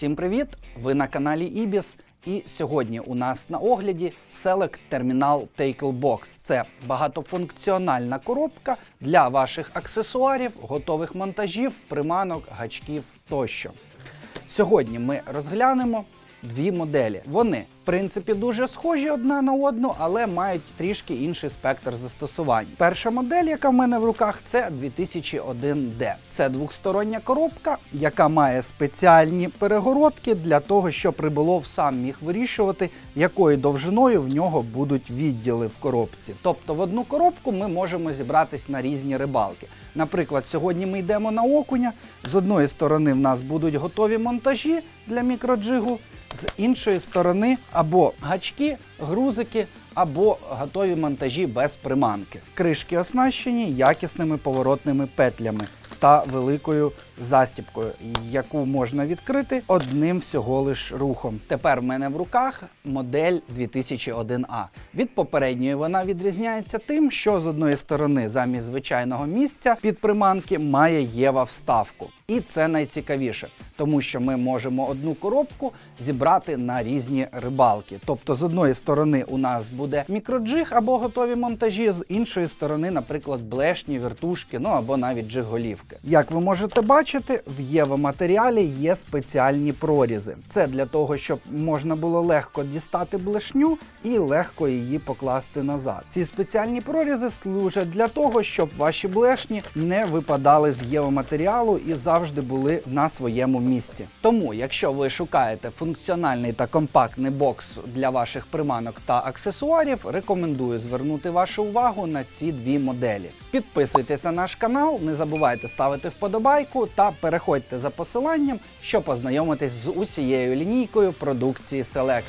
Всім привіт! Ви на каналі Ібіс. І сьогодні у нас на огляді Select Terminal Tackle Box. Це багатофункціональна коробка для ваших аксесуарів, готових монтажів, приманок, гачків тощо. Сьогодні ми розглянемо дві моделі. Вони, в принципі, дуже схожі одна на одну, але мають трішки інший спектр застосувань. Перша модель, яка в мене в руках, це 2001D. Це двохстороння коробка, яка має спеціальні перегородки для того, щоб риболов сам міг вирішувати, якою довжиною в нього будуть відділи в коробці. Тобто в одну коробку ми можемо зібратись на різні рибалки. Наприклад, сьогодні ми йдемо на окуня. З одної сторони в нас будуть готові монтажі для мікроджигу, з іншої сторони або гачки, грузики, або готові монтажі без приманки. Кришки оснащені якісними поворотними петлями та великою застіпкою, яку можна відкрити одним всього лиш рухом. Тепер в мене в руках модель 2001А. Від попередньої вона відрізняється тим, що з одної сторони замість звичайного місця під приманки має Єва вставку. І це найцікавіше, тому що ми можемо одну коробку зібрати на різні рибалки. Тобто, з одної сторони у нас буде мікроджиг або готові монтажі, з іншої сторони, наприклад, блешні, вертушки, ну або навіть джиголівки. Як ви можете бачити, в Єва матеріалі є спеціальні прорізи. Це для того, щоб можна було легко дістати блешню і легко її покласти назад. Ці спеціальні прорізи служать для того, щоб ваші блешні не випадали з Єва матеріалу і завжди були на своєму місці. Тому, якщо ви шукаєте функціональний та компактний бокс для ваших приманок та аксесуарів, рекомендую звернути вашу увагу на ці дві моделі. Підписуйтесь на наш канал, не забувайте ставити вподобайку та переходьте за посиланням, щоб познайомитись з усією лінійкою продукції Select.